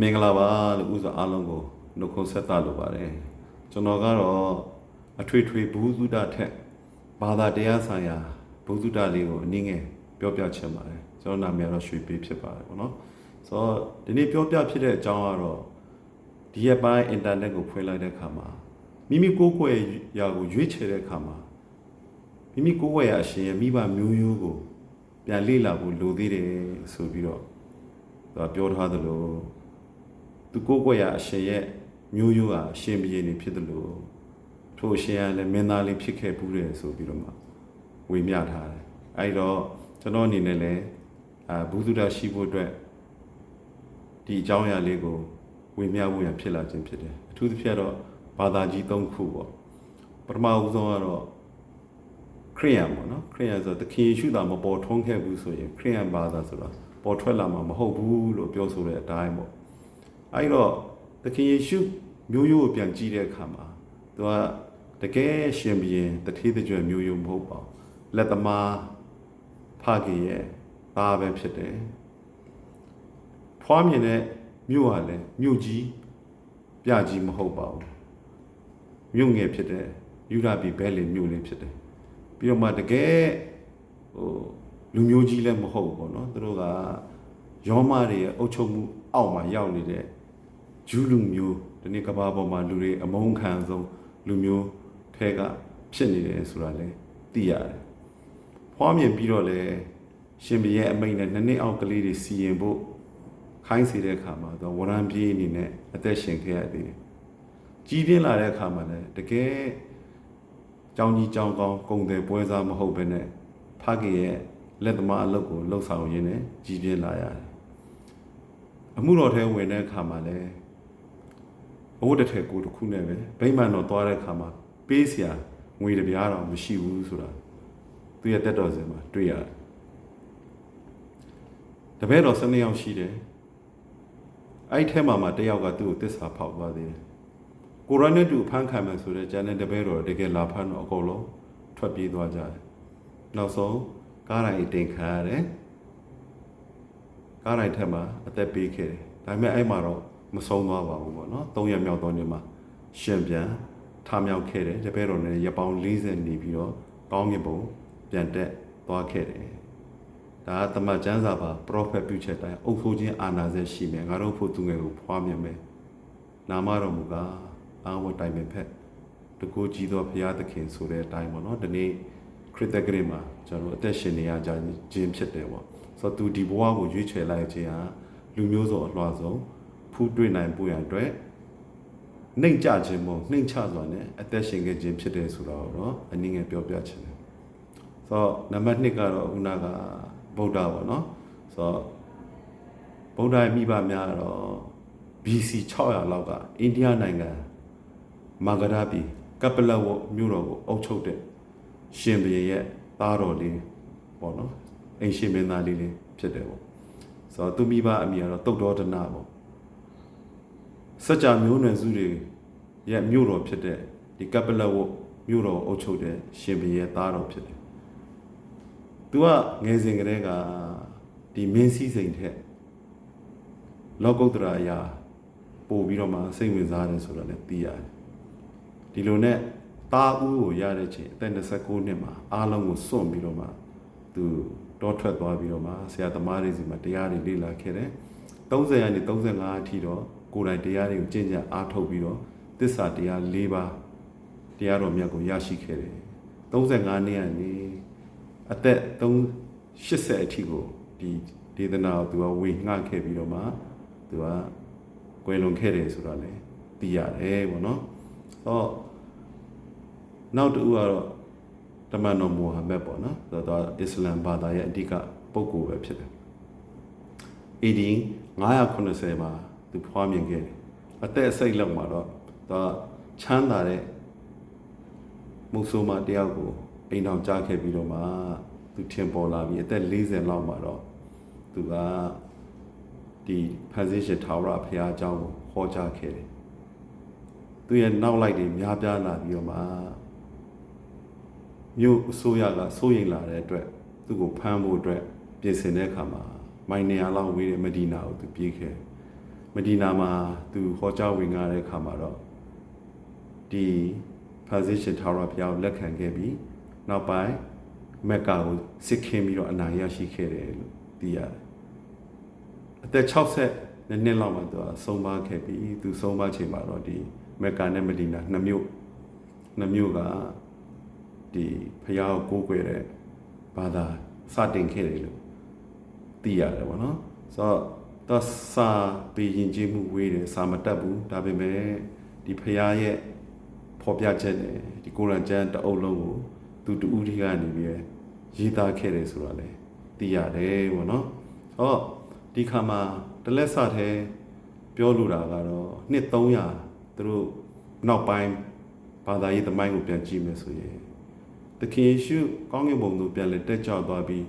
မင်္ဂလာပါလို့ဥစွာအားလုံးကိုနှုတ်ခွန်းဆက်သလိုပါတယ်ကျွန်တော်ကတော့အထွေထွေဘုဟုတ္တထက်ဘာသာတရားဆိုင်ရာဘုဟုတ္တလေးကိုအနည်းငယ်ပြောပြချင်ပါတယ်ကျွန်တော်နာမည်ကတော့ရွှေပေးဖြစ်ပါတယ်ပေါ့နော်ဆိုတော့ဒီနေ့ပြောပြဖြစ်တဲ့အကြောင်းကတော့ဒီရက်ပိုင်းအင်တာနက်ကိုဖွင့်လိုက်တဲ့အခါမှာမိမိကိုယ်ကိုယ်ရာကိုရွေးချယ်တဲ့အခါမှာမိမိကိုယ်ကိုယ်ရာအရှင်ရဲ့မိဘမျိုးရိုးကိုပြန်လေ့လာဖို့လိုသေးတယ်ဆိုပြီးတော့သူကပြောထားသလို သူကိုယ်ကွယ်ရအရှင်ရဲ့မျိုးရိုးဟာအရှင်ဘုရင်နေဖြစ်တယ်လို့ထိုအရှင်ကလည်းမင်းသားလေးဖြစ်ခဲ့ဘူးတယ်ဆိုပြီးတော့မှဝေမျှထားတယ်အဲဒီတော့ကျွန်တော်အနေနဲ့လည်းအာဘုသူဒ္ဓရှိဖို့အတွက်ဒီအကြောင်းအရာလေးကိုဝေမျှဖို့ရဖြစ်လာခြင်းဖြစ်တယ်အထူးသဖြင့်တော့ဘာသာကြီး၃ခုပေါ့ပထမဦးဆုံးကတော့ခရိယန်ပေါ့နော်ခရိယန်ဆိုတော့သခင်ယေရှုသာမပေါ်ထွန်းခဲ့ဘူးဆိုရင်ခရိယန်ဘာသာဆိုတော့ပေါ်ထွက်လာမှာမဟုတ်ဘူးလို့ပြောဆိုတဲ့အတိုင်းပေါ့ အဲ့တော့သခင်ယေရှုမျိုးရိုးကိုပြန်ကြည့်တဲ့အခါမှာသူကတကယ်ရှင်ဘုရင်တထေးတကြွမျိုးရိုးမဟုတ်ပါဘူးလက်သမားဖခင်ရဲ့သားပဲဖြစ်တယ်ဖွားမြင်တဲ့မြို့ဟာလည်းမြို့ကြီးပြကြီးမဟုတ်ပါဘူးမြို့ငယ်ဖြစ်တဲ့ယူဒပြည်ဘဲလင်မြို့လေးဖြစ်တယ်ပြီးတော့မှတကယ်ဟိုလူမျိုးကြီးလည်းမဟုတ်ဘူးပေါ့နော်သူတို့ကယောမတွေရဲ့အုပ်ချုပ်မှုအောက်မှာရောက်နေတဲ့ ဂျူးလူမျိုးဒီနေ့ကမ္ဘာပေါ်မှာလူတွေအမုန်းခံဆုံးလူမျိုးထဲကဖြစ်နေတယ်ဆိုတာလည်းသိရတယ်။ဖွားမြင်ပြီးတော့လည်းရှင်ဘရဲ့အမိန့်နဲ့နှစ်နှစ်အောက်ကလေးတွေစီရင်ဖို့ခိုင်းစေတဲ့အခါမှာတော့ဝရံပြေးအနေနဲ့အသက်ရှင်ခဲ့ရသေးတယ်။ကြီးပြင်းလာတဲ့အခါမှာလည်းတကယ်ကြောင်းကြီးကြောင်းကောင်းကုံတယ်ပွဲစားမဟုတ်ဘဲနဲ့ဖခင်ရဲ့လက်သမားအလုပ်ကိုလှုပ်ဆောင်ရင်းနဲ့ကြီးပြင်းလာရတယ်။အမှုတော်ထဲဝင်တဲ့အခါမှာလည်း ဘဝတစ်ထည်ကိုတစ်ခုနဲ့ပဲဗိမာန်တော်သွားတဲ့အခါမှာပေးစရာငွေတစ်ပြားတော့မရှိဘူးဆိုတာသူရဲ့တက်တော်စင်မှာတွေ့ရတယ်။တပည့်တော်၁၂ယောက်ရှိတယ်။အဲ့ဒီထဲမှာမှတစ်ယောက်ကသူ့ကိုတစ္ဆာဖောက်သွားသေးတယ်။ကိုရိုနဲ့တူဖမ်းခံမယ်ဆိုတဲ့ဂျန်နဲ့တပည့်တော်တကယ်လာဖမ်းတော့အကုန်လုံးထွက်ပြေးသွားကြတယ်။နောက်ဆုံးကားတိုင်းတင်ခံရတယ်။ကားတိုင်းထက်မှာအသက်ပေးခဲ့တယ်။ဒါပေမဲ့အဲ့မှာတော့ မဆုံးသွားပါဘူးပေါ့နော်။၃ရက်မြောက်သောနေ့မှာရှင်ပြန်ထမြောက်ခဲ့တယ်။တပည့်တော်နဲ့ရပောင်း40နေပြီးတော့ကောင်းကင်ဘုံပြန်တက်သွားခဲ့တယ်။ဒါကသမတ်ကျမ်းစာပါ prophet ပြုချက်တိုင်းအုပ်ဆိုးခြင်းအာနာစက်ရှိမယ်ငါတို့ဖို့သူငယ်ကိုဖွားမြင်မယ်။နာမတော်မူကားအာဝတ်တိုင်ပင်ဖက်တကူကြီးသောဘုရားသခင်ဆိုတဲ့အတိုင်းပေါ့နော်။ဒီနေ့ခရစ်တက်ကလေးမှာကျွန်တော်တို့အသက်ရှင်နေရကြခြင်းဖြစ်တယ်ပေါ့ဆိုတော့သူဒီဘဝကိုရွေးချယ်လိုက်ခြင်းဟာလူမျိုးစုံအလွှာဆုံး ဖူးတွေ့နိုင်ဖို့ရအတွက်နှိမ်ကြခြင်းမို့နှိမ်ချစွာနဲ့အသက်ရှင်ခဲ့ခြင်းဖြစ်တယ်ဆိုတော့တော့အနည်းငယ်ပြောပြချင်တယ်ဆိုတော့နံပါတ်1ကတော့ခုနကဗုဒ္ဓပေါ့နော်ဆိုတော့ဗုဒ္ဓရဲ့မိဘများတော့ BC 600လောက်ကအိန္ဒိယနိုင်ငံမာဂရာပြည်ကပလဝမြို့တော်ကိုအုပ်ချုပ်တဲ့ရှင်ဘုရင်ရဲ့သားတော်လေးပေါ့နော်အိမ်ရှင်မင်းသားလေးလေးဖြစ်တယ်ပေါ့ဆိုတော့သူမိဘအမိကတော့တုတ်တော်ဒနာပေါ့ စัจ जा မျိုးနွယ်စုတွေရဲ့မြို့တော်ဖြစ်တဲ့ဒီကပလဝမြို့တော်အုပ်ချုပ်တဲ့ရှင်ဘုရင်ရဲ့သားတော်ဖြစ်တယ်သူကငယ်စဉ်ကတည်းကဒီမင်းစည်းစိမ်ထက်လောကုတ္တရာအရာပို့ပြီးတော့မှစိတ်ဝင်စားတယ်ဆိုတော့လည်းသိရတယ်ဒီလိုနဲ့တာဦးကိုရတဲ့ချိန်အသက်29နှစ်မှာအားလုံးကိုစွန့်ပြီးတော့မှသူတောထွက်သွားပြီးတော့မှဆရာသမားတွေစီမှာတရားတွေလေ့လာခဲ့တယ်30ရာနေ35အထိတော့ ကိုယ်တိုင်တရားတွေကိုကျင့်ကြံအားထုတ်ပြီးတော့သစ္စာတရား၄ပါးတရားတော်မြတ်ကိုရရှိခဲ့တယ်35နှစ်ကနေအသက်380အထိကိုဒီဒေသနာကိုသူကဝေငှခဲ့ပြီးတော့မှသူကကွယ်လွန်ခဲ့တယ်ဆိုတာလည်းသိရတယ်ပေါ့နော်ဟောနောက်တူကတော့တမန်တော်မူဟာမက်ပေါ့နော်ဆိုတော့အစ္စလမ်ဘာသာရဲ့အဓိကပုဂ္ဂိုလ်ပဲဖြစ်တယ် AD 980မှာ သူဖွားမြင်ခဲ့တယ်အသက်အစိတ်လောက်မှာတော့သူချမ်းသာတဲ့မုဆိုးမတယောက်ကိုအိမ်တော်ကြားခဲ့ပြီးတော့မှသူထင်ပေါ်လာပြီးအသက်40လောက်မှာတော့သူကဒီဖန်ဆင်းရှင်ထာဝရဘုရားအကြောင်းကိုဟောကြားခဲ့တယ်သူရဲ့နောက်လိုက်တွေများပြားလာပြီးတော့မှမြို့အစိုးရကစိုးရိမ်လာတဲ့အတွက်သူ့ကိုဖမ်းဖို့အတွက်ပြင်ဆင်တဲ့အခါမှာမိုင်နေရာလောက်ဝေးတဲ့မဒီနာကိုသူပြေးခဲ့ မဒီနာမှာသူဟောကြားဝင်ငါတဲ့အခါမှာတော့ဒီဖာဇိရှင်ထာဝရဘုရားကိုလက်ခံခဲ့ပြီးနောက်ပိုင်းမက်ကာကိုစစ်ခင်းပြီးတော့အနိုင်ရရှိခဲ့တယ်လို့သိရတယ်အသက်60နှစ်နှစ်လောက်မှသူကဆုံးပါခဲ့ပြီးသူဆုံးပါချိန်မှာတော့ဒီမက်ကာနဲ့မဒီနာနှစ်မြို့နှစ်မြို့ကဒီဘုရားကိုကိုးကွယ်တဲ့ဘာသာစတင်ခဲ့တယ်လို့သိရတယ်ပေါ့နော်ဆိုတော့ တော့စာပေရင်ကျေးမှုဝေးတယ်စာမတတ်ဘူးဒါပေမဲ့ဒီဖရားရဲ့ဖော်ပြချက်နဲ့ဒီကိုရန်ကျမ်းတအုပ်လုံးကိုသူတူဦးဒီကနေပြီးရေးသားခဲ့တယ်ဆိုတော့လေသိရတယ်ပေါ့နော်ဟောဒီခါမှာတလက်စတဲ့ပြောလိုတာကတော့နှစ်300သူတို့နောက်ပိုင်းဘာသာရေးသမိုင်းကိုပြန်ကြည့်မယ်ဆိုရင်သခင်ယေရှုကောင်းကင်ဘုံသို့ပြန်လဲတက်ကြွသွားပြီး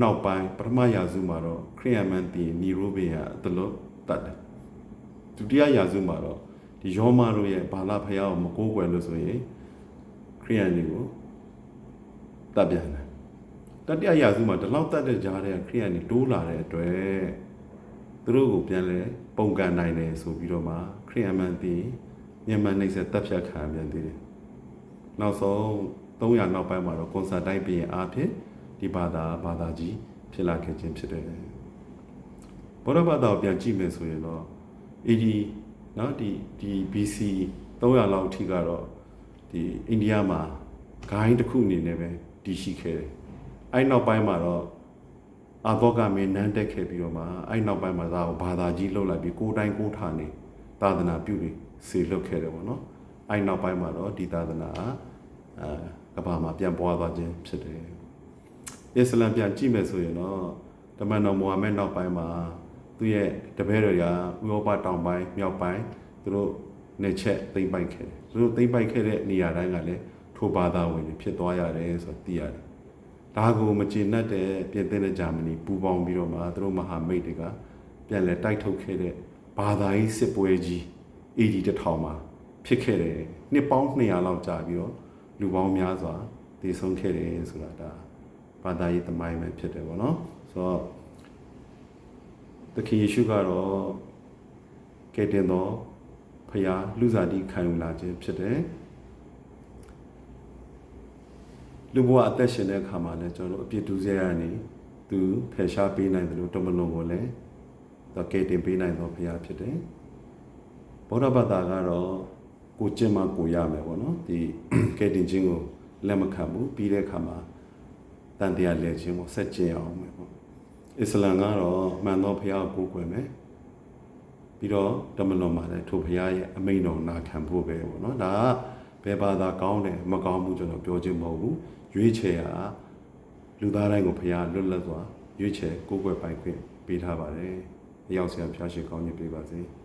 နောက်ပိုင်းပထမရာစုမှာတော့ခရိယန်မန်တီနီရိုဘေယာအတလို့တတ်တယ်ဒုတိယရာစုမှာတော့ဒီယောမတို့ရဲ့ဘာလာဖယားကိုမကိုးကွယ်လို့ဆိုရင်ခရိယန်တွေကိုတတ်ပြန်တယ်တတိယရာစုမှာဒီလောက်တတ်တဲ့ကြားတဲ့ခရိယန်တွေတိုးလာတဲ့အတွက်သူတို့ကိုပြန်လဲပုံကန်နိုင်တယ်ဆိုပြီးတော့မှခရိယန်မန်တီမြန်မာနှိပ်စက်တပ်ဖြတ်ခံပြန်သေးတယ်နောက်ဆုံး300နောက်ပိုင်းမှာတော့ကွန်ဆာတိုင်းပြင်အားဖြင့် ဒီဘာသာဘာသာကြီးဖြစ်လာခဲ့ခြင်းဖြစ်တယ်ဘောရဘာသာကိုပြန်ကြည့်မယ်ဆိုရင်တော့အေဒီနော်ဒီဒီ BC 300လောက်အထိကတော့ဒီအိန္ဒိယမှာဂိုင်းတစ်ခုအနေနဲ့ပဲတည်ရှိခဲ့တယ်အဲ့နောက်ပိုင်းမှာတော့အာဘောကမင်းနန်းတက်ခဲ့ပြီးတော့မှအဲ့နောက်ပိုင်းမှာသာဘာသာကြီးလှုပ်လိုက်ပြီးကိုယ်တိုင်ကိုးထားနေသာသနာပြုနေစေလှုပ်ခဲ့တယ်ပေါ့နော်အဲ့နောက်ပိုင်းမှာတော့ဒီသာသနာကဘာမှပြန်ပွားသွားခြင်းဖြစ်တယ် အစ္စလမ်ပြန်ကြည့်မယ်ဆိုရင်တော့တမန်တော်မူဟာမက်နောက်ပိုင်းမှာသူရဲ့တပည့်တွေကဥရောပတောင်ပိုင်းမြောက်ပိုင်းသူတို့နေချက်သိမ့်ပိုက်ခဲ့တယ်သူတို့သိမ့်ပိုက်ခဲ့တဲ့နေရာတိုင်းကလည်းထိုဘာသာဝင်တွေဖြစ်သွားရတယ်ဆိုတော့သိရတယ်ဒါကိုမကျေနပ်တဲ့ပြင်သစ်နဲ့ဂျာမနီပူးပေါင်းပြီးတော့မှသူတို့မဟာမိတ်တွေကပြန်လဲတိုက်ထုတ်ခဲ့တဲ့ဘာသာရေးစစ်ပွဲကြီး AD တစ်ထောင်မှာဖြစ်ခဲ့တယ်နှစ်ပေါင်း200လောက်ကြာပြီးတော့လူပေါင်းများစွာတည်ဆုံးခဲ့တယ်ဆိုတာဒါ ဘာသာရေးသမိုင်းပဲဖြစ်တယ်ပေါ့နော်ဆိုတော့သခင်ယေရှုကတော့ကယ်တင်တော်ဖရာလူစားတိခံယူလာခြင်းဖြစ်တယ်လူဘဝအသက်ရှင်တဲ့အခါမှာလည်းကျွန်တော်တို့အပြစ်ဒုစရိုက်ကနေသူဖယ်ရှားပေးနိုင်တယ်လို့တမလွန်ကိုလည်းတော့ကယ်တင်ပေးနိုင်တော့ဘုရားဖြစ်တယ်ဗုဒ္ဓဘာသာကတော့ကိုကျင့်မှကိုရမယ်ပေါ့နော်ဒီကယ်တင်ခြင်းကိုလက်မခံဘူးပြီးတဲ့အခါမှာ တန်တရားလဲခြင်းကိုဆက်ကျင့်အောင်မယ်ပေါ့အစ္စလမ်ကတော့မှန်သောဘုရားကိုကိုးကွယ်မယ်ပြီးတော့တမလွန်မှာလည်းထိုဘုရားရဲ့အမိန့်တော်နာခံဖို့ပဲပေါ့နော်ဒါကဘယ်ဘာသာကောင်းတယ်မကောင်းဘူးကျွန်တော်ပြောခြင်းမဟုတ်ဘူးရွေးချယ်ဟာလူသားတိုင်းကိုဘုရားလွတ်လပ်စွာရွေးချယ်ကိုးကွယ်ပိုင်ခွင့်ပေးထားပါတယ်။အရောက်ဆရာဖျားရှိကောင်းကြီးပေးပါစေ။